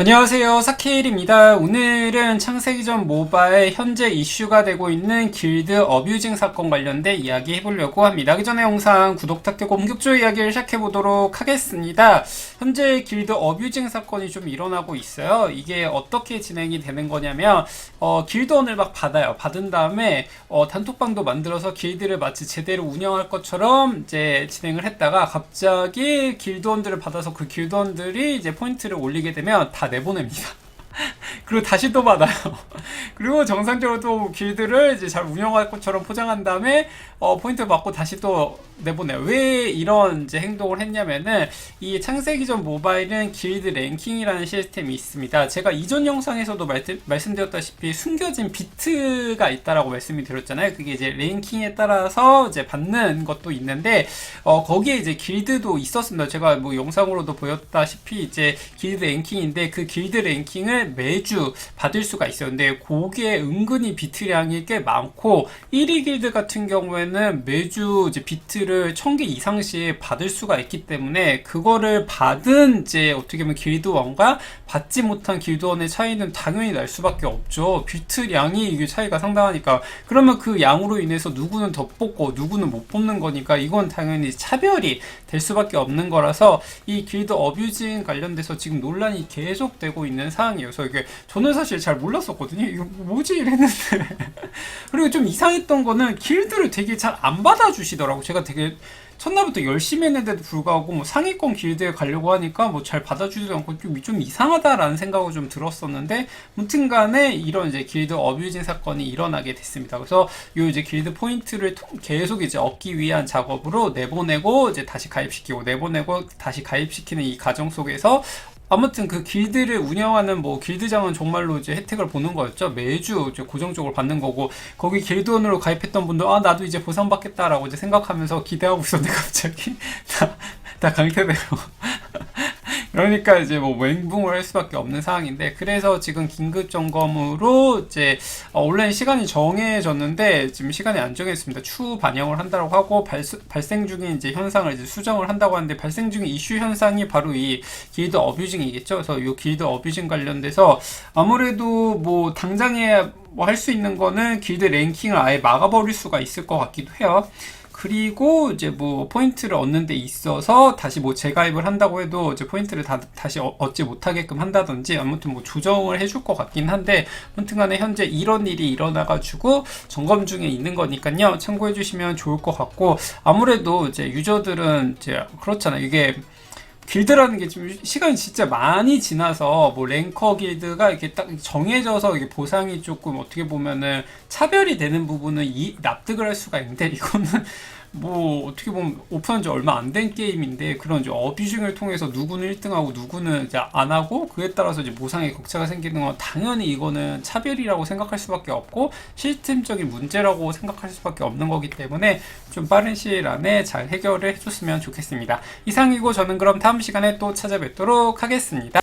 안녕하세요. 사케일입니다. 오늘은 창세기 전 모바일 현재 이슈가 되고 있는 길드 어뷰징 사건 관련된 이야기 해보려고 합니다. 그 전에 영상 구독 탁하고 본격적으로 이야기를 시작해보도록 하겠습니다. 현재 길드 어뷰징 사건이 좀 일어나고 있어요. 이게 어떻게 진행이 되는 거냐면 어, 길드원을 막 받아요. 받은 다음에 어, 단톡방도 만들어서 길드를 마치 제대로 운영할 것처럼 이제 진행을 했다가 갑자기 길드원들을 받아서 그 길드원들이 이제 포인트를 올리게 되면 다 내보냅니다. 그리고 다시 또 받아요. 그리고 정상적으로 또 길드를 이제 잘 운영할 것처럼 포장한 다음에 어, 포인트 받고 다시 또 내보내요. 왜 이런 이제 행동을 했냐면은 이 창세기 전 모바일은 길드 랭킹이라는 시스템이 있습니다. 제가 이전 영상에서도 말씀, 말씀드렸다시피 숨겨진 비트가 있다라고 말씀이 드렸잖아요. 그게 이제 랭킹에 따라서 이제 받는 것도 있는데 어, 거기에 이제 길드도 있었습니다. 제가 뭐 영상으로도 보였다시피 이제 길드 랭킹인데 그 길드 랭킹을 매주 받을 수가. 근데 거기에 은근히 비트량이 꽤 많고 1위 길드 같은 경우에는 매주 이제 비트를 1000개 이상씩 받을 수가 있기 때문에 그거를 받은 이제 어떻게 보면 길드원과 받지 못한 길드원의 차이는 당연히 날 수밖에 없죠. 비트량이 이게 차이가 상당하니까 그러면 그 양으로 인해서 누구는 더 뽑고 누구는 못 뽑는 거니까 이건 당연히 차별이 될 수밖에 없는 거라서 이 길드 어뷰징 관련돼서 지금 논란이 계속되고 있는 상황이에요. 그래서 이게 저는 사실 잘 몰랐었거든요. 이거 뭐지 이랬는데 그리고 좀 이상했던 거는 길드를 되게 잘 안 받아주시더라고. 제가 되게 첫날부터 열심히 했는데도 불구하고 뭐 상위권 길드에 가려고 하니까 뭐 잘 받아주지도 않고 좀, 좀 이상하다라는 생각을 좀 들었었는데 무튼간에 이런 이제 길드 어뷰징 사건이 일어나게 됐습니다. 그래서 요 이제 길드 포인트를 통- 계속 이제 얻기 위한 작업으로 내보내고 이제 다시 가입시키고 내보내고 다시 가입시키는 이 과정 속에서 아무튼 그 길드를 운영하는 뭐 길드장은 정말로 이제 혜택을 보는 거였죠. 매주 이제 고정적으로 받는 거고 거기 길드원으로 가입했던 분도 아 나도 이제 보상받겠다라고 이제 생각하면서 기대하고 있었는데 갑자기 다, 다 강퇴되고 그러니까 이제 뭐 멘붕을 할 수밖에 없는 상황인데 그래서 지금 긴급 점검으로 이제 어, 온라인 시간이 정해졌는데 지금 시간이 안 정했습니다. 추후 반영을 한다고 하고 발수, 발생 중인 이제 현상을 이제 수정을 한다고 하는데 발생 중인 이슈 현상이 바로 이 길드 어뷰징이겠죠. 그래서 이 길드 어뷰징 관련돼서 아무래도 뭐 당장에 뭐 할 수 있는 거는 길드 랭킹을 아예 막아버릴 수가 있을 것 같기도 해요. 그리고 이제 뭐 포인트를 얻는 데 있어서 다시 뭐 재가입을 한다고 해도 이제 포인트를 다, 다시 어- 얻지 못하게끔 한다든지 아무튼 뭐 조정을 해줄 것 같긴 한데 아무튼 간에 현재 이런 일이 일어나가지고 점검 중에 있는 거니까요. 참고해 주시면 좋을 것 같고 아무래도 이제 유저들은 이제 그렇잖아요. 이게 길드라는 게 지금 시간이 진짜 많이 지나서 뭐 랭커 길드가 이렇게 딱 정해져서 이게 보상이 조금 어떻게 보면은 차별이 되는 부분은 이 납득을 할 수가 있는데 이거는 뭐 어떻게 보면 오픈한 지 얼마 안 된 게임인데 그런 이제 어뷰징을 통해서 누구는 1등하고 누구는 이제 안 하고 그에 따라서 이제 보상의 격차가 생기는 건 당연히 이거는 차별이라고 생각할 수밖에 없고 시스템적인 문제라고 생각할 수밖에 없는 거기 때문에 좀 빠른 시일 안에 잘 해결을 해줬으면 좋겠습니다. 이상이고 저는 그럼 다음 시간에 또 찾아뵙도록 하겠습니다.